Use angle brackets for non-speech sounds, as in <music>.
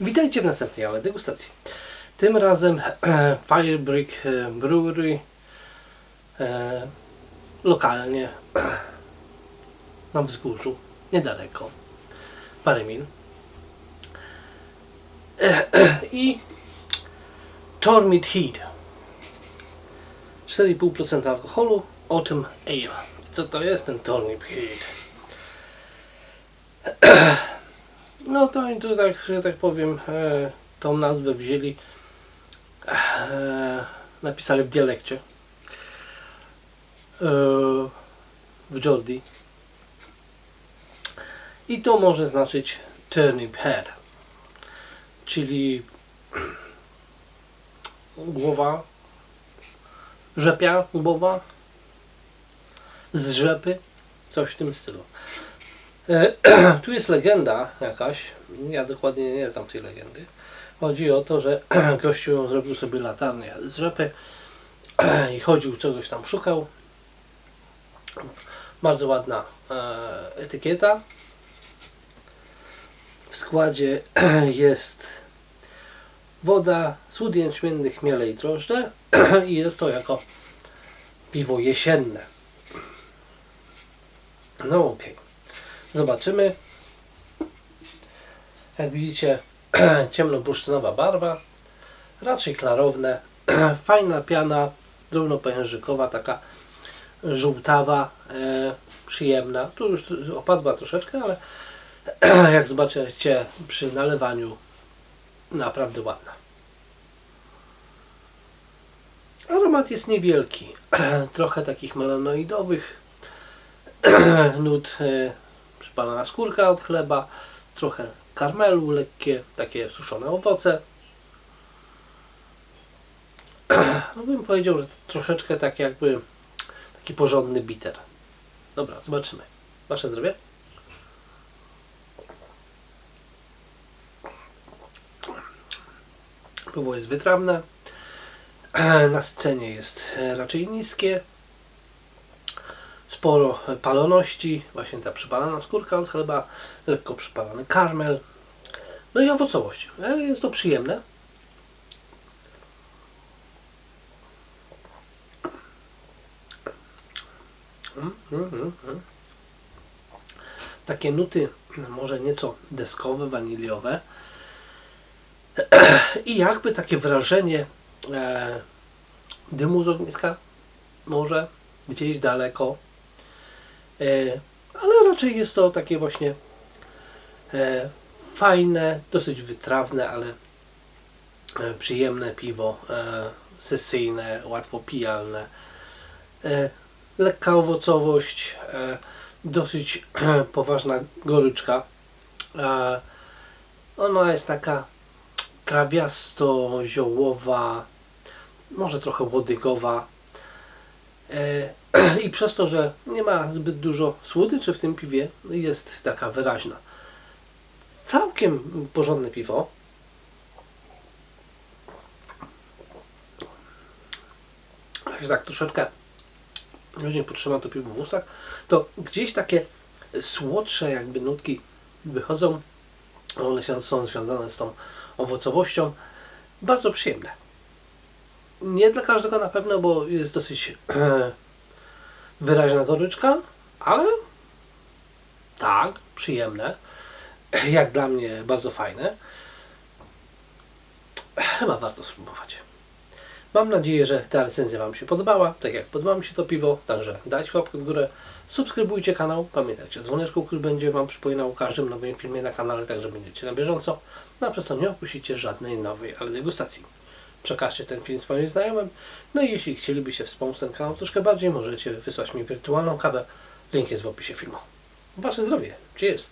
Witajcie w następnej ale degustacji. Tym razem e, <clears throat> Firebrick e, Brewery e, lokalnie <clears throat> na wzgórzu, niedaleko, parę mil. E, <clears throat> e, I Tormid Heat 4,5% alkoholu, Autumn Ale. Co to jest ten Tormid Heat? No to oni tu tak, że tak powiem, e, tą nazwę wzięli, e, napisali w dialekcie. E, w Jordi. I to może znaczyć turnip head, czyli głowa rzepia ubowa z rzepy, coś w tym stylu. E, <clears throat> tu jest legenda jakaś, ja dokładnie nie znam tej legendy. Chodzi o to, że <clears throat> gościu zrobił sobie latarnię z rzepy <clears throat> i chodził, czegoś tam szukał. Bardzo ładna e, etykieta. W składzie jest woda, słód jęczmienny, chmiele i drożdże i jest to jako piwo jesienne. No okej. Zobaczymy. Jak widzicie, <clears throat> ciemnobursztynowa barwa, raczej klarowne, <clears throat> fajna piana, drobnopężykowa, taka żółtawa, e, przyjemna. Tu już opadła troszeczkę, ale <clears throat> jak zobaczycie przy nalewaniu, naprawdę ładna. Aromat jest niewielki, trochę takich melanoidowych nut, przypalana skórka od chleba, trochę karmelu, lekkie takie suszone owoce. <clears throat> No bym powiedział, że troszeczkę tak jakby taki porządny bitter. Dobra, zobaczymy. Wasze zdrowie? Piwo jest wytrawne. <clears throat> Nasycenie jest raczej niskie. Sporo paloności, właśnie ta przypalana skórka od chleba, lekko przypalany karmel. No i owocowość. Jest to przyjemne. Mm, mm, mm. Takie nuty może nieco deskowe, waniliowe. <clears throat> I jakby takie wrażenie e, dymu z ogniska, może gdzieś daleko. E, ale raczej jest to takie właśnie e, fajne, dosyć wytrawne, ale e, przyjemne piwo, sesyjne, łatwo pijalne. Lekka owocowość, dosyć <clears throat> poważna goryczka. Ona jest taka trawiasto-ziołowa, może trochę łodygowa. E, <clears throat> I przez to, że nie ma zbyt dużo słodyczy w tym piwie, jest taka wyraźna. Całkiem porządne piwo. Się tak troszeczkę później potrzymam to piwo w ustach, to gdzieś takie słodsze jakby nutki wychodzą. One są związane z tą owocowością. Bardzo przyjemne. Nie dla każdego na pewno, bo jest dosyć <clears throat> wyraźna goryczka, ale tak, przyjemne. <clears throat> Jak dla mnie bardzo fajne. <clears throat> Chyba warto spróbować. Mam nadzieję, że ta recenzja Wam się podobała, tak jak podoba mi się to piwo, także dajcie łapkę w górę, subskrybujcie kanał, pamiętajcie o dzwoneczku, który będzie Wam przypominał o każdym nowym filmie na kanale, także będziecie na bieżąco, no a przez to nie opuścicie żadnej nowej, ale degustacji. Przekażcie ten film swoim znajomym, no i jeśli chcielibyście wspomóc ten kanał troszkę bardziej, możecie wysłać mi wirtualną kawę, link jest w opisie filmu. Wasze zdrowie, cheers!